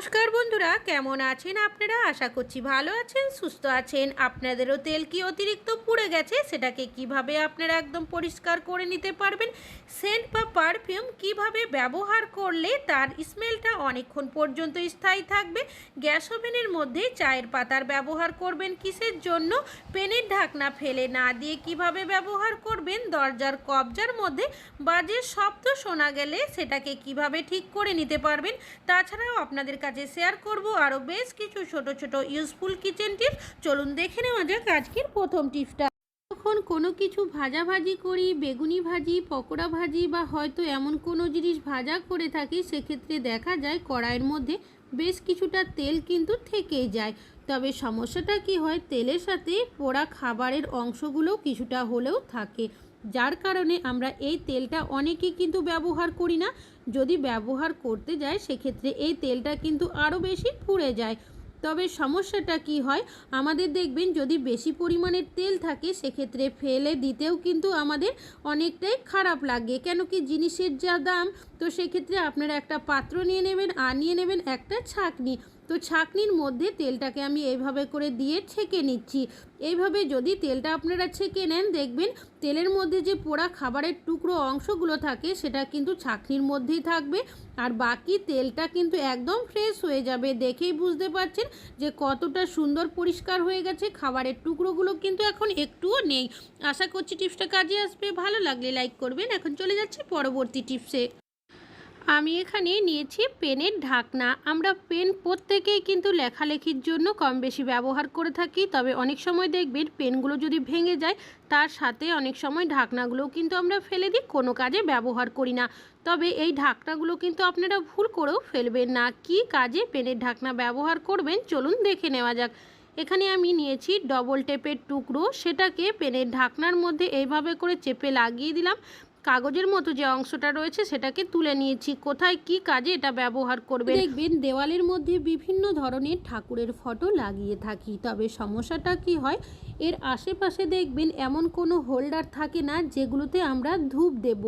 নমস্কার বন্ধুরা, কেমন আছেন আপনারা? আশা করছি ভালো আছেন, সুস্থ আছেন। আপনাদেরও তেল কি অতিরিক্ত পুড়ে গেছে? সেটাকে কীভাবে আপনারা একদম পরিষ্কার করে নিতে পারবেন? সেন্ট বা পারফিউম কীভাবে ব্যবহার করলে তার স্মেলটা অনেকক্ষণ পর্যন্ত স্থায়ী থাকবে? গ্যাস ওভেনের মধ্যে চায়ের পাতার ব্যবহার করবেন কিসের জন্য? পেনের ঢাকনা ফেলে না দিয়ে কীভাবে ব্যবহার করবেন? দরজার কবজার মধ্যে বাজে শব্দ শোনা গেলে সেটাকে কীভাবে ঠিক করে নিতে পারবেন? তাছাড়াও আপনাদের কাছে শেয়ার করব। আরও বেশ কিছু ছোট ছোট ইউজফুল কিচেন টিপস চলুন দেখে নেওয়া যাক আজকের প্রথম টিপসটা যখন কোনো কিছু ভাজা ভাজি করি, বেগুনি ভাজি, পকোড়া ভাজি বা হয়তো এমন কোনো জিনিস ভাজা করে থাকি, সেক্ষেত্রে দেখা যায় কড়াইয়ের মধ্যে বেশ কিছুটা তেল কিন্তু থেকেই যায়। তবে সমস্যাটা কি হয়? তেলের সাথে পোড়া খাবারের অংশগুলো কিছুটা হলেও থাকে। যার কারণে আমরা এই তেলটা অনেকেই কিন্তু ব্যবহার করি না। যদি ব্যবহার করতে যাই, সেক্ষেত্রে এই তেলটা কিন্তু আরও বেশি পুড়ে যায়। তবে সমস্যাটা কি হয়? আমাদের দেখবেন, যদি বেশি পরিমাণের তেল থাকে, সেক্ষেত্রে ফেলে দিতেও কিন্তু আমাদের অনেকটাই খারাপ লাগে। কেন কি জিনিসের যা দাম, তো সেক্ষেত্রে আপনারা একটা পাত্র নিয়ে নেবেন, আর নিয়ে নেবেন একটা ছাঁকনি। তো ছাঁকনির মধ্যে তেলটাকে আমি এইভাবে করে দিয়ে ছেঁকে নিচ্ছি। এইভাবে যদি তেলটা আপনারা ছেঁকে নেন, দেখবেন তেলের মধ্যে যে পোড়া খাবারের টুকরো অংশগুলো থাকে, সেটা কিন্তু ছাঁকনির মধ্যেই থাকবে আর বাকি তেলটা কিন্তু একদম ফ্রেশ হয়ে যাবে। দেখেই বুঝতে পারছেন যে কতটা সুন্দর পরিষ্কার হয়ে গেছে। খাবারের টুকরোগুলো কিন্তু এখন একটুও নেই। আশা করছি টিপসটা কাজে আসবে। ভালো লাগলে লাইক করবেন। এখন চলে যাচ্ছি পরবর্তী টিপসে। আমি এখানে নিয়েছি পেনের ঢাকনা। আমরা পেন প্রত্যেকেই কিন্তু লেখালেখির জন্য কম বেশি ব্যবহার করে থাকি, তবে অনেক সময় দেখবেন পেনগুলো যদি ভেঙে যায়, তার সাথে অনেক সময় ঢাকনাগুলোও কিন্তু আমরা ফেলে দিই, কোনো কাজে ব্যবহার করি না। তবে এই ঢাকনাগুলো কিন্তু আপনারা ভুল করেও ফেলবেন না। কি কাজে পেনের ঢাকনা ব্যবহার করবেন, চলুন দেখে নেওয়া যাক। এখানে আমি নিয়েছি ডবল টেপের টুকরো। সেটাকে পেনের ঢাকনার মধ্যে এইভাবে করে চেপে লাগিয়ে দিলাম। কাগজের মতো যে অংশটা রয়েছে সেটাকে তুলে নিয়েছি। কোথায় কি কাজে এটা ব্যবহার করবে দেখবেন দেওয়ালের মধ্যে বিভিন্ন ধরনের ঠাকুরের ফটো লাগিয়ে থাকি, তবে সমস্যাটা কি হয়, এর আশেপাশে দেখবেন এমন কোনো হোল্ডার থাকে না যেগুলোতে আমরা ধূপ দেব।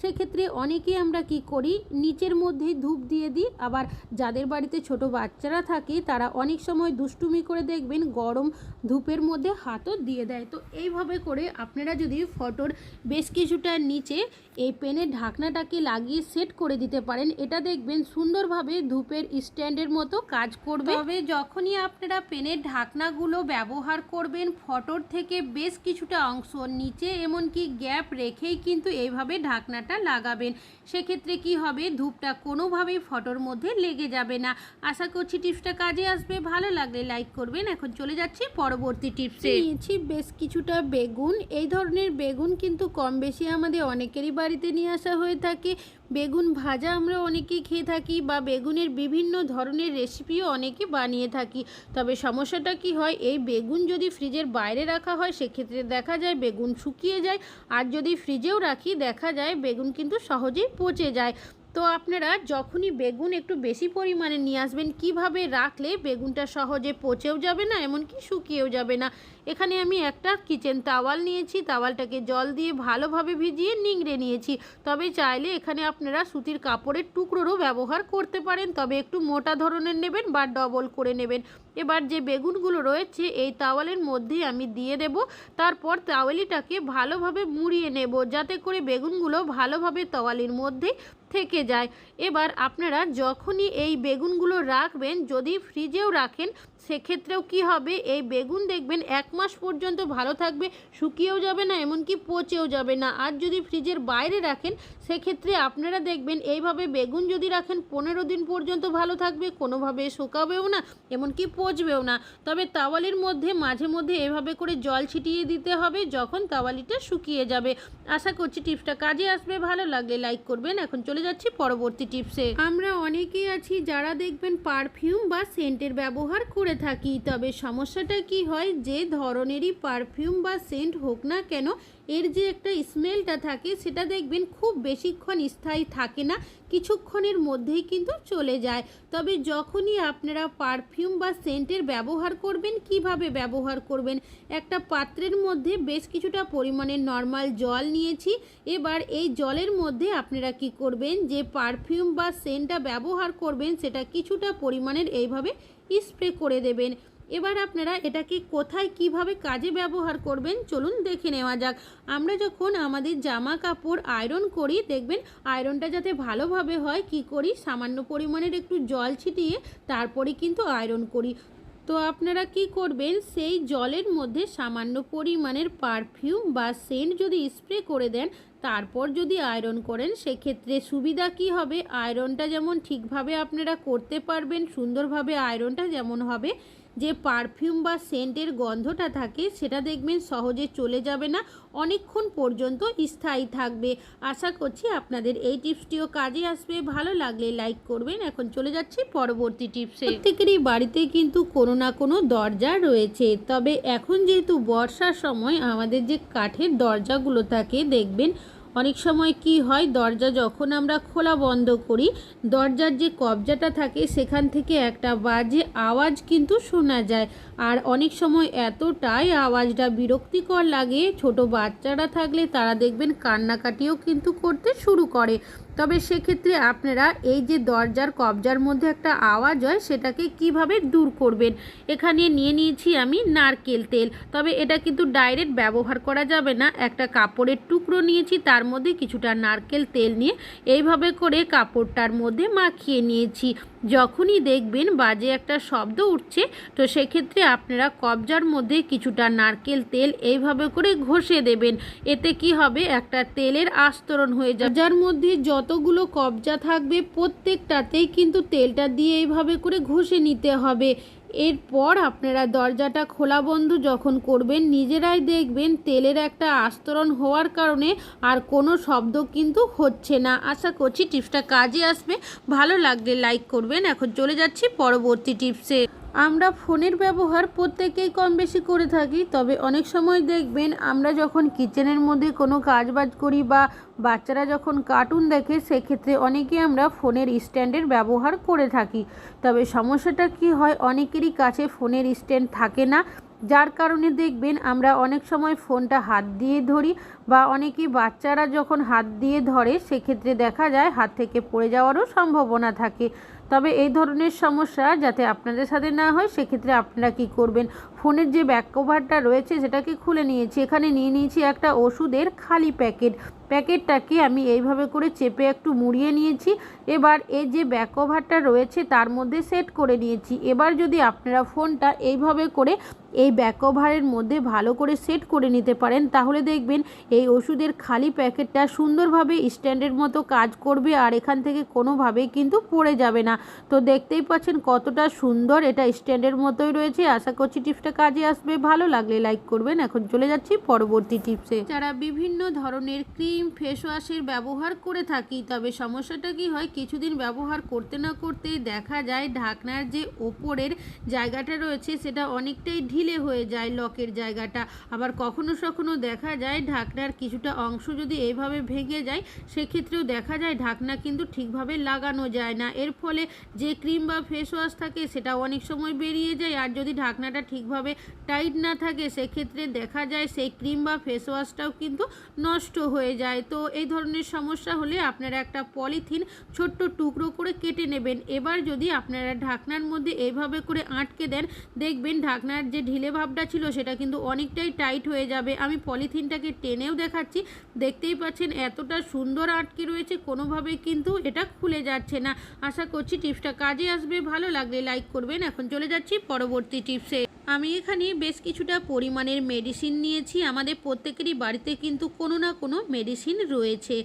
সেক্ষেত্রে অনেকে আমরা কি করি, নিচের মধ্যেই ধূপ দিয়ে দিই। আবার যাদের বাড়িতে ছোট বাচ্চারা থাকে, তারা অনেক সময় দুষ্টুমি করে দেখবেন, গরম ধূপের মধ্যে হাতও দিয়ে দেয়। তো এইভাবে করে আপনারা যদি ফটোর বেশ কিছুটা নিচে এই পেনের ঢাকনাটাকে লাগিয়ে সেট করে দিতে পারেন, এটা দেখবেন সুন্দরভাবে ধূপের স্ট্যান্ডের মতো কাজ করবে। তবে যখনই আপনারা পেনের ঢাকনাগুলো ব্যবহার করবেন, ফটোর থেকে বেশ কিছুটা অংশ নিচে, এমনকি গ্যাপ রেখেই কিন্তু এইভাবে ঢাকনাটা লাগাবেন। সেক্ষেত্রে কি হবে? ধূপটা কোনোভাবেই ফটোর মধ্যে লেগে যাবে না। আশা করছি টিপসটা কাজে আসবে। ভালো লাগলে লাইক করবেন। এখন চলে যাচ্ছি পরবর্তী টিপসে। নিয়েছি বেশ কিছুটা বেগুন। এই ধরনের বেগুন কিন্তু কম বেশি আমাদের অনেকেরই বাড়িতে নিয়ে আসা হয়ে থাকে। বেগুন ভাজা আমরা অনেকেই খেয়ে থাকি বা বেগুনের বিভিন্ন ধরনের রেসিপিও অনেকে বানিয়ে থাকি। তবে সমস্যাটা কি হয়, এই বেগুন যদি ফ্রিজের বাইরে রাখা হয়, সেক্ষেত্রে দেখা যায় বেগুন শুকিয়ে যায়। আর যদি ফ্রিজেও রাখি, দেখা যায় বেগুন কিন্তু সহজেই পচে যায়। তো আপনারা যখনই বেগুন একটু বেশি পরিমাণে নিয়ে আসবেন, কীভাবে রাখলে বেগুনটা সহজে পচেও যাবে না, এমনকি শুকিয়েও যাবে না? এখানে আমি একটা কিচেন তাওয়াল নিয়েছি তাওয়ালটাকে জল দিয়ে ভালোভাবে ভিজিয়ে নিংড়ে নিয়েছি। তবে চাইলে এখানে আপনারা সুতির কাপড়ের টুকরোরও ব্যবহার করতে পারেন, তবে একটু মোটা ধরনের নেবেন বা ডবল করে নেবেন। এবার যে বেগুনগুলো রয়েছে, এই তাওয়ালের মধ্যে আমি দিয়ে দেব। তারপর তাওয়ালিটাকে ভালোভাবে মুড়িয়ে নেব, যাতে করে বেগুনগুলো ভালোভাবে তাওয়ালির মধ্যে থেকে যায়। এবার আপনারা যখনই এই বেগুনগুলো রাখবেন, যদি ফ্রিজেও রাখেন, সেক্ষেত্রেও কি হবে? এই বেগুন দেখবেন এক মাস পর্যন্ত ভালো থাকবে, শুকিয়েও যাবে না, এমনকি পচেও যাবে না। আর যদি ফ্রিজের বাইরে রাখেন, সেক্ষেত্রে আপনারা দেখবেন এইভাবে বেগুন যদি রাখেন, পনেরো দিন পর্যন্ত ভালো থাকবে, কোনোভাবে শুকাবেও না, এমনকি পচবেও না। তবে তাওয়ালির মধ্যে, মাঝে মধ্যে এভাবে করে জল ছিটিয়ে দিতে হবে, যখন তাওয়ালিটা শুকিয়ে যাবে। আশা করছি টিপসটা কাজে আসবে। ভালো লাগলে লাইক করবেন। এখন চলে যাচ্ছি পরবর্তী টিপসে। আমরা অনেকেই আছি যারা দেখবেন পারফিউম বা সেন্টের ব্যবহার করে থাকি, তবে সমস্যাটা কি হয়? যে ধরনেরই পারফিউম বা সেন্ট হোক না কেন, এর যে একটা স্মেলটা থাকে, সেটা দেখবেন খুব বেশিক্ষণ স্থায়ী থাকে না। কিছুক্ষণের মধ্যেই কিন্তু চলে যায়। তবে যখনই আপনারা পারফিউম বা সেন্টের ব্যবহার করবেন, কীভাবে ব্যবহার করবেন, একটা পাত্রের মধ্যে বেশ কিছুটা পরিমাণে নর্মাল জল নিয়েছি। এবার এই জলের মধ্যে আপনারা কি করবেন, যে পারফিউম বা সেন্টটা ব্যবহার করবেন, সেটা কিছুটা পরিমাণের এইভাবে স্প্রে করে দেবেন। এবার আপনারা এটাকে কোথায়, কীভাবে, কাজে ব্যবহার করবেন, চলুন দেখে নেওয়া যাক। আমরা যখন আমাদের জামা কাপড় আয়রন করি, দেখবেন আয়রনটা যাতে ভালোভাবে হয়, কি করি, সামান্য পরিমাণের একটু জল ছিটিয়ে তারপরে কিন্তু আয়রন করি। তো আপনারা কি করবেন, সেই জলের মধ্যে সামান্য পরিমাণের পারফিউম বা সেন্ট যদি স্প্রে করে দেন, তারপর যদি আয়রন করেন, সেক্ষেত্রে সুবিধা কি হবে? আয়রনটা যেমন ঠিকভাবে আপনারা করতে পারবেন, সুন্দরভাবে আয়রনটা যেমন হবে যে পারফিউম বা সেন্টের গন্ধটা থাকে, সেটা দেখবেন সহজে চলে যাবে না। অনেকক্ষণ পর্যন্ত স্থায়ী থাকবে। আশা করছি আপনাদের এই টিপসটিও কাজে আসবে। ভালো লাগলে লাইক করবেন। এখন চলে যাচ্ছি পরবর্তী টিপসে। প্রত্যেকেরই বাড়িতে কিন্তু কোনো না কোনো দরজা রয়েছে। তবে এখন যেহেতু বর্ষার সময় আমাদের যে কাঠের দরজাগুলো থাকে, দেখবেন অনেক সময় কি হয়, দরজা যখন আমরা খোলা বন্ধ করি, দরজার যে কবজাটা থাকে, সেখান থেকে একটা বাজে আওয়াজ কিন্তু শোনা যায়। আর অনেক সময় এতটাই আওয়াজটা বিরক্তিকর লাগে, ছোট বাচ্চারা থাকলে তারা দেখবেন কান্নাকাটিও কিন্তু করতে শুরু করে। তবে সেক্ষেত্রে আপনারা এই যে দরজার কবজার মধ্যে একটা আওয়াজ হয়, সেটাকে কীভাবে দূর করবেন? এখানে নিয়ে নিয়েছি আমি নারকেল তেল। তবে এটা কিন্তু ডাইরেক্ট ব্যবহার করা যাবে না। একটা কাপড়ের টুকরো নিয়েছি, তার মধ্যে কিছুটা নারকেল তেল নিয়ে এইভাবে করে কাপড়টার মধ্যে মাখিয়ে নিয়েছি। যখনই দেখবেন বাজে একটা শব্দ উঠছে, তো সেক্ষেত্রে আপনারা কবজার মধ্যে কিছুটা নারকেল তেল এইভাবে করে ঘষে দেবেন। এতে কি হবে? একটা তেলের আস্তরণ হয়ে যাবে। যার মধ্যে যতগুলো কবজা থাকবে, প্রত্যেকটাতেই কিন্তু তেলটা দিয়ে এইভাবে করে ঘষে নিতে হবে। এরপর আপনারা দরজাটা খোলা বন্ধ যখন করবেন, নিজেরাই দেখবেন তেলের একটা আস্তরণ হওয়ার কারণে আর কোনো শব্দ কিন্তু হচ্ছে না। আশা করছি টিপসটা কাজে আসবে। ভালো লাগলে লাইক করবেন। এখন চলে যাচ্ছি পরবর্তী টিপসে। আমরা ফোনের ব্যবহার প্রত্যেকেই কম বেশি করে থাকি, তবে অনেক সময় দেখবেন আমরা যখন কিচেনের মধ্যে কোনো কাজ বাজ করি বা বাচ্চারা যখন কার্টুন দেখে, সেক্ষেত্রে অনেকে আমরা ফোনের স্ট্যান্ডের ব্যবহার করে থাকি। তবে সমস্যাটা কি হয়, অনেকেরই কাছে ফোনের স্ট্যান্ড থাকে না, যার কারণে দেখবেন আমরা অনেক সময় ফোনটা হাত দিয়ে ধরি বা অনেকে বাচ্চারা যখন হাত দিয়ে ধরে, সেক্ষেত্রে দেখা যায় হাত থেকে পড়ে যাওয়ারও সম্ভাবনা থাকে। তবে এই ধরনের সমস্যা যাতে আপনাদের সাথে না হয়, সেক্ষেত্রে আপনারা কি করবেন? ফোনের যে ব্যাক কভারটা রয়েছে, সেটাকে খুলে নিয়েছি। এখানে নিয়ে নিয়েছি একটা ওষুধের খালি প্যাকেট প্যাকেটটাকে আমি এইভাবে করে চেপে একটু মুড়িয়ে নিয়েছি। এবার এই যে ব্যাক কভারটা রয়েছে তার মধ্যে সেট করে নিয়েছি। এবার যদি আপনারা ফোনটা এইভাবে করে এই ব্যাক কভারের মধ্যে ভালো করে সেট করে নিতে পারেন, তাহলে দেখবেন এই ওষুধের খালি প্যাকেটটা সুন্দরভাবে স্ট্যান্ডের মতো কাজ করবে আর এখান থেকে কোনোভাবেই কিন্তু পড়ে যাবে না। তো দেখতেই পাচ্ছেন কতটা সুন্দর এটা স্ট্যান্ডের মতোই রয়েছে। আশা করছি টিপসটা কাজে আসবে। ভালো লাগলে লাইক করবেন। এখন চলে যাচ্ছি পরবর্তী টিপসে। যারা বিভিন্ন ধরনের ক্রিম ফেস ওয়াশের ব্যবহার করে থাকি, তবে সমস্যাটা কি হয়? কিছুদিন ব্যবহার করতে না করতে দেখা যায় ঢাকনার যে ওপরের জায়গাটা রয়েছে, সেটা অনেকটাই ঢিলে হয়ে যায় লকের জায়গাটা। আবার কখনো কখনো দেখা যায় ঢাকনার কিছুটা অংশ যদি এইভাবে ভেঙে যায়, সেক্ষেত্রেও দেখা যায় ঢাকনা কিন্তু ঠিকভাবে লাগানো যায় না। এর ফলে যে ক্রিম বা ফেস ওয়াশ থাকে, সেটা অনেক সময় বেরিয়ে যায়। আর যদি ঢাকনাটা ঠিকভাবে টাইট না থাকে, সেক্ষেত্রে দেখা যায় সেই ক্রিম বা ফেস ওয়াশটাও কিন্তু নষ্ট হয়ে যায়। তো এই ধরনের সমস্যা হলে আপনারা একটা পলিথিন ছোট্ট টুকরো করে কেটে নেবেন। এবার যদি আপনারা ঢাকনার মধ্যে এইভাবে করে আটকে দেন, দেখবেন ঢাকনার যে ঢিলে ভাবটা ছিল সেটা কিন্তু অনেকটাই টাইট হয়ে যাবে। আমি পলিথিনটাকে টেনেও দেখাচ্ছি। দেখতেই পাচ্ছেন এতটা সুন্দর আটকে রয়েছে কোনোভাবেই কিন্তু এটা খুলে যাচ্ছে না। আশা করছি টিপসটা কাজে আসবে। ভালো লাগলে লাইক করবেন। এখন চলে যাচ্ছি পরবর্তী টিপসে। আমি এখানে বেশ কিছুটা পরিমাণের মেডিসিন নিয়েছি। আমাদের প্রত্যেকেরই বাড়িতে কিন্তু কোনো না কোনো মেডিসিন রয়েছে।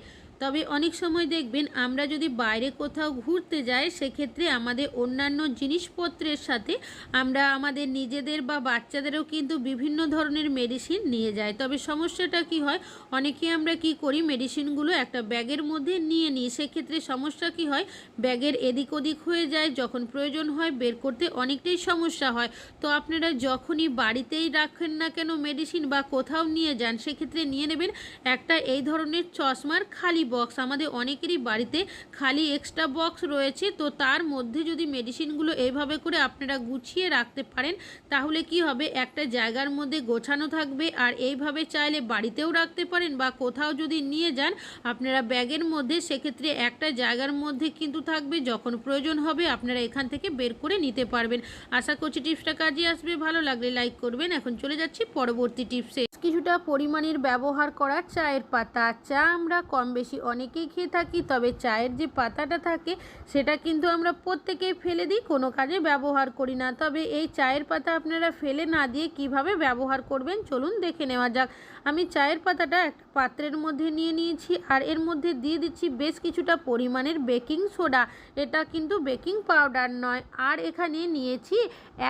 তবে অনেক সময় দেখবেন আমরা যদি বাইরে কোথাও ঘুরতে যাই, সেক্ষেত্রে আমাদের অন্যান্য জিনিসপত্রের সাথে আমরা আমাদের নিজেদের বা বাচ্চাদেরও কিন্তু বিভিন্ন ধরনের মেডিসিন নিয়ে যাই। তবে সমস্যাটা কি হয়? অনেকে আমরা কি করি? মেডিসিনগুলো একটা ব্যাগের মধ্যে নিয়ে নিই। সেক্ষেত্রে সমস্যা কি হয়? ব্যাগের এদিক ওদিক হয়ে যায়, যখন প্রয়োজন হয় বের করতে অনেকটাই সমস্যা হয়। তো আপনারা যখনই বাড়িতেই রাখেন না কেন মেডিসিন বা কোথাও নিয়ে যান, সেক্ষেত্রে নিয়ে নেবেন একটা এই ধরনের চশমার খালি বক্স আমাদের অনেকেরই বাড়িতে খালি এক্সট্রা বক্স রয়েছে, তো তার মধ্যে যদি মেডিসিনগুলো এইভাবে করে আপনারা গুছিয়ে রাখতে পারেন, তাহলে কি হবে? একটা জায়গার মধ্যে গোছানো থাকবে, আর এইভাবে চাইলে বাড়িতেও রাখতে পারেন বা কোথাও যদি নিয়ে যান, আপনারা ব্যাগের মধ্যে, সেক্ষেত্রে একটা জায়গার মধ্যে কিন্তু থাকবে, যখন প্রয়োজন হবে আপনারা এখান থেকে বের করে নিতে পারবেন। আশা করছি টিপসটা কাজে আসবে, ভালো লাগলে লাইক করবেন। এখন চলে যাচ্ছি পরবর্তী টিপসে কিছুটা পরিমাণের ব্যবহার করা চায়ের পাতা, চা আমরা কম বেশি অনেকেই খেয়ে থাকি, তবে চায়ের যে পাতাটা থাকে, সেটা কিন্তু আমরা প্রত্যেকেই ফেলে দিই, কোনো কাজে ব্যবহার করি না। তবে এই চায়ের পাতা আপনারা ফেলে না দিয়ে কীভাবে ব্যবহার করবেন, চলুন দেখে নেওয়া যাক। আমি চায়ের পাতাটা একটা পাত্রের মধ্যে নিয়ে নিয়েছি আর এর মধ্যে দিয়ে দিচ্ছি বেশ কিছুটা পরিমাণের বেকিং সোডা। এটা কিন্তু বেকিং পাউডার নয়। আর এখানে নিয়েছি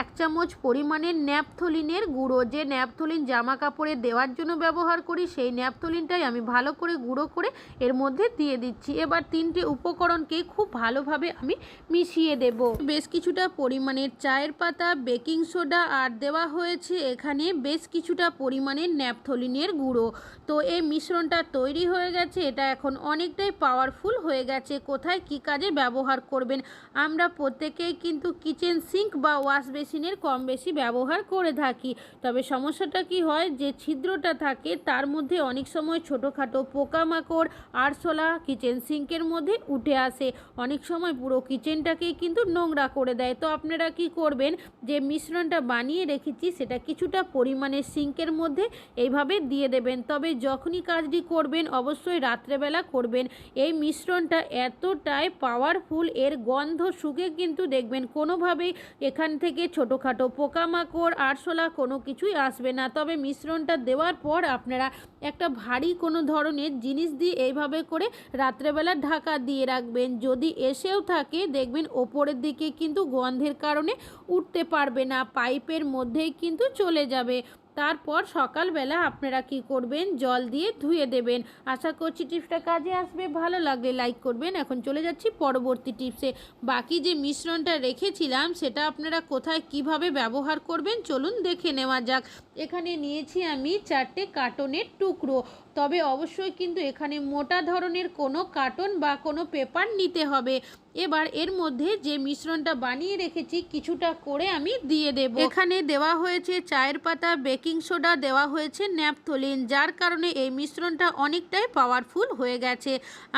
এক চামচ পরিমাণের ন্যাপথলিনের গুঁড়ো। যে ন্যাপথলিন জামা কাপড়ে দেওয়ার জন্য ব্যবহার করি, সেই ন্যাপথলিনটাই আমি ভালো করে গুঁড়ো করে এর মধ্যে দিয়ে দিচ্ছি। এবার তিনটে উপকরণকে খুব ভালোভাবে আমি মিশিয়ে দেব। বেশ কিছুটা পরিমাণের চায়ের পাতা, বেকিং সোডা আর দেওয়া হয়েছে। এখানে বেশ কিছুটা পরিমাণের ন্যাপথলিনের গুঁড়ো। তো এই মিশ্রণটা তৈরি হয়ে গেছে, এটা এখন অনেকটাই পাওয়ারফুল হয়ে গেছে। কোথায় কি কাজে ব্যবহার করবেন? আমরা প্রত্যেকেই কিন্তু কিচেন সিঙ্ক বা ওয়াশ বেসিনের কম বেশি ব্যবহার করে থাকি। তবে সমস্যাটা কি হয়, যে ছিদ্রটা থাকে, তার মধ্যে অনেক সময় ছোটোখাটো পোকামাকড়, আরশোলা কিচেন সিঙ্কের মধ্যে উঠে আসে। অনেক সময় পুরো কিচেনটাকেই কিন্তু নোংরা করে দেয়। তো আপনারা কি করবেন, যে মিশ্রণটা বানিয়ে রেখেছি, সেটা কিছুটা পরিমাণে সিঙ্কের মধ্যে, এইভাবে দিয়ে দেবেন। তবে যখনই কাজটি করবেন, অবশ্যই রাত্রেবেলা করবেন। এই মিশ্রণটা এতটাই পাওয়ারফুল এর গন্ধ শুকে কিন্তু দেখবেন কোনোভাবেই এখান থেকে ছোটোখাটো পোকামাকড়, আরশোলা কোনো কিছুই আসবে না। তবে মিশ্রণটা দেওয়ার পর আপনারা একটা ভারী কোনো ধরনের জিনিস দিয়ে এইভাবে করে রাত্রেবেলা ঢাকা দিয়ে রাখবেন। যদি এসেও থাকে, দেখবেন ওপরের দিকে কিন্তু গন্ধের কারণে উঠতে পারবে না, পাইপের মধ্যেই কিন্তু চলে যাবে। তারপর সকালবেলা আপনারা কি করবেন? জল দিয়ে ধুয়ে দেবেন। আশা করছি টিপসটা কাজে আসবে। ভালো লাগলে লাইক করবেন। এখন চলে যাচ্ছি পরবর্তী টিপসে। বাকি যে মিশ্রণটা রেখেছিলাম, সেটা আপনারা কোথায় কীভাবে ব্যবহার করবেন? চলুন দেখে নেওয়া যাক। এখানে নিয়েছি আমি চারটে কার্টনের টুকরো। তবে অবশ্যই কিন্তু এখানে মোটা ধরনের কোনো কার্টন বা কোনো পেপার নিতে হবে। এবার এর মধ্যে যে মিশ্রণটা বানিয়ে রেখেছি, কিছুটা করে আমি দিয়ে দেব। এখানে দেওয়া হয়েছে চায়ের পাতা, বেকিং সোডা, দেওয়া হয়েছে ন্যাপথলিন, যার কারণে এই মিশ্রণটা অনেকটাই পাওয়ারফুল হয়ে গেছে।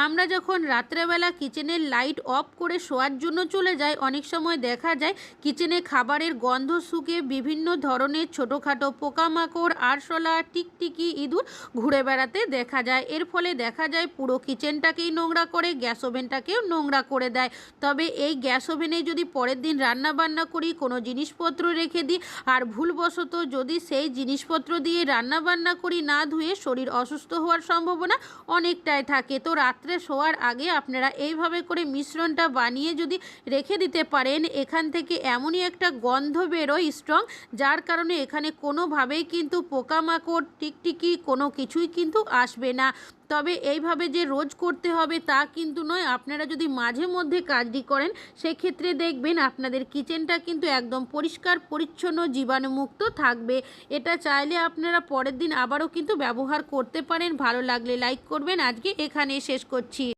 আমরা যখন রাত্রেবেলা কিচেনের লাইট অফ করে শোয়ার জন্য চলে যাই, অনেক সময় দেখা যায় কিচেনে খাবারের গন্ধ শুকে বিভিন্ন ধরনের ছোটোখাটো পোকামাকড়, আরশোলা, টিকটিকি ইঁদুর ঘুরে বেড়াতে দেখা যায়। এর ফলে দেখা যায় পুরো কিচেনটাকেই নোংরা করে, গ্যাস ওভেনটাকেও নোংরা করে দেয়। তবে এই গ্যাস ওভেনে যদি পরের দিন রান্না বান্না করি, কোনো জিনিসপত্র রেখে দিই, আর ভুলবশত যদি সেই জিনিসপত্র দিয়ে রান্না বান্না করি না ধুয়ে, শরীর অসুস্থ হওয়ার সম্ভাবনা অনেকটাই থাকে। তো রাত্রে শোয়ার আগে আপনারা এইভাবে করে মিশ্রণটা বানিয়ে যদি রেখে দিতে পারেন, এখান থেকে এমনই একটা গন্ধ বেরোয় স্ট্রং যার কারণে এখানে কোনোভাবেই কিন্তু পোকামাকড়, টিকটিকি কোনো কিছুই কিন্তু আসবে না। তবে এইভাবে যে রোজ করতে হবে তা কিন্তু নয়। আপনারা যদি মাঝে মধ্যে কাজটি করেন, সেক্ষেত্রে দেখবেন আপনাদের কিচেনটা কিন্তু একদম পরিষ্কার, পরিচ্ছন্ন, জীবাণুমুক্ত থাকবে। এটা চাইলে আপনারা পরের দিন আবারও কিন্তু ব্যবহার করতে পারেন। ভালো লাগলে লাইক করবেন। আজকে এখানে শেষ করছি।